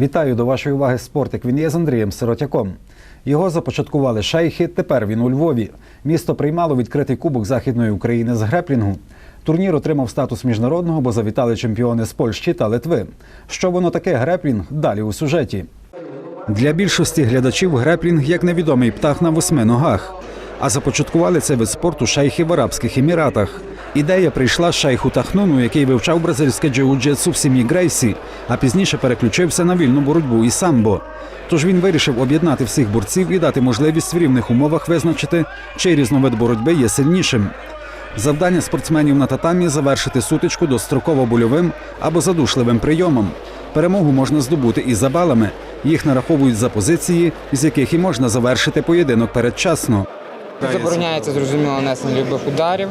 Вітаю до вашої уваги спортик. Він є з Андрієм Сиротяком. Його започаткували шейхи. Тепер він у Львові. Місто приймало відкритий кубок Західної України з греплінгу. Турнір отримав статус міжнародного, бо завітали чемпіони з Польщі та Литви. Що воно таке греплінг? Далі у сюжеті. Для більшості глядачів греплінг як невідомий птах на восьми ногах. А започаткували цей вид спорту шейхи в Арабських Еміратах. Ідея прийшла з шейху Тахнуну, який вивчав бразильське джиу-джитсу в сім'ї Грейсі, а пізніше переключився на вільну боротьбу і самбо. Тож він вирішив об'єднати всіх борців і дати можливість в рівних умовах визначити, чий різновид боротьби є сильнішим. Завдання спортсменів на татамі завершити сутичку достроково больовим або задушливим прийомом. Перемогу можна здобути і за балами. Їх нараховують за позиції, з яких і можна завершити поєдинок передчасно. Забороняється зрозуміло нанесення любих ударів.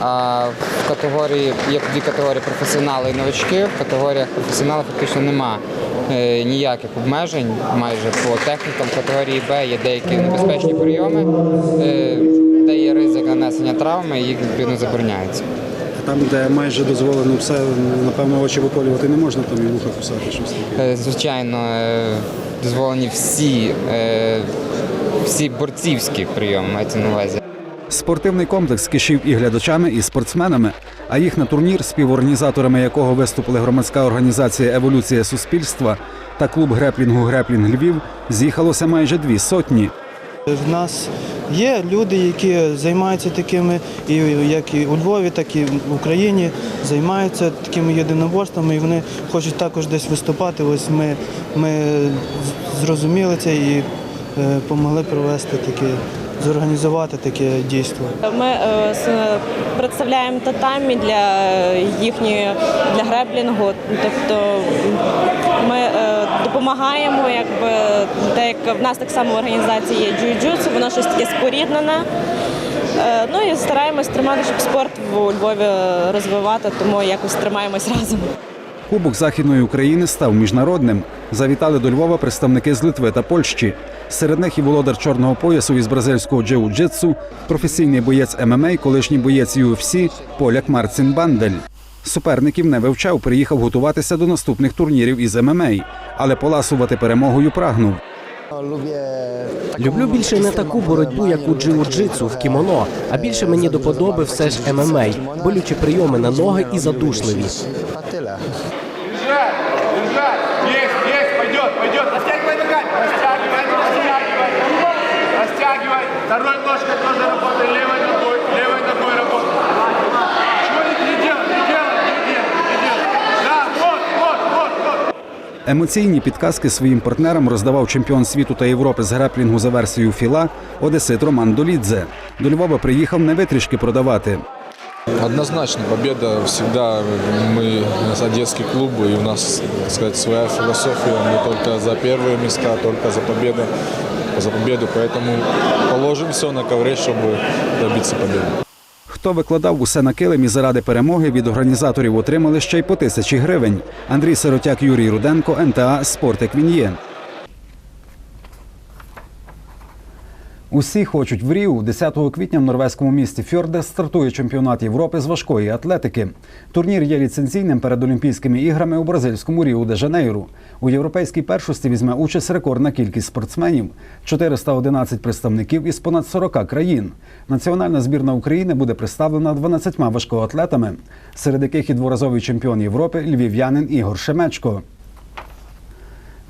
А в категорії є дві категорії професіонали і новачки. В категоріях професіоналів фактично нема е, ніяких обмежень майже по технікам. В категорії Б є деякі небезпечні прийоми, е, де є ризик нанесення травми, і їх відповідно забороняється. Там, де майже дозволено все, напевно, очі виколювати не можна, там і вуха кусати щось таке. Е, Звичайно, дозволені всі, всі борцівські прийоми мається на увазі. Спортивний комплекс кишів і глядачами, і спортсменами. А їх на турнір, співорганізаторами якого виступили громадська організація Еволюція суспільства та клуб греплінгу Греплінг Львів, з'їхалося майже дві сотні. В нас є люди, які займаються такими, і як і у Львові, так і в Україні займаються такими єдиноборствами, і вони хочуть також десь виступати. Ось ми, ми зрозуміли це і допомогли провести таке, зорганізувати таке дійство. Ми е, представляємо татамі для їхньої для греплінгу. Тобто ми е, допомагаємо, якби те, як в нас так само в організації є джиу-джитсу, воно щось таке споріднене. Е, Ну і стараємось тримати, щоб спорт у Львові розвивати, тому якось тримаємось разом. Кубок Західної України став міжнародним. Завітали до Львова представники з Литви та Польщі. Серед них і володар чорного поясу із бразильського джиу-джитсу, професійний боєць ММА, колишній боєць UFC поляк Марцин Бандель. Суперників не вивчав, приїхав готуватися до наступних турнірів із ММА, але поласувати перемогою прагнув. Люблю більше не таку боротьбу, як у джиу-джитсу в кімоно, а більше мені до подоби все ж ММА, болючі прийоми на ноги і задушливі. Держать, держать. Есть, есть, пойдет, пойдет. Растягивай ногами. Растягивай, растягивай. Емоційні підказки своїм партнерам роздавав чемпіон світу та Європи з греплінгу за версією філа Одесит Роман Долідзе. До Львова приїхав не витрішки продавати. Однозначно, победа всегда. Мы одесский клуб, и у нас, так сказать, своя философия. Мы только за первые места, только за победу, за победу. Поэтому положим все на ковре, чтобы добиться победы. Хто викладав усе на килимі заради перемоги, від організаторів отримали ще й по тисячі гривень. Андрій Сиротяк, Юрій Руденко, НТА Спортик Він'є. Усі хочуть в Ріу. 10 квітня в норвезькому місті Фьорде стартує чемпіонат Європи з важкої атлетики. Турнір є ліцензійним перед Олімпійськими іграми у бразильському Ріу де Жанейру. У європейській першості візьме участь рекордна кількість спортсменів 411 представників із понад 40 країн. Національна збірна України буде представлена 12 важкоатлетами, серед яких і дворазовий чемпіон Європи львів'янин Ігор Шемечко.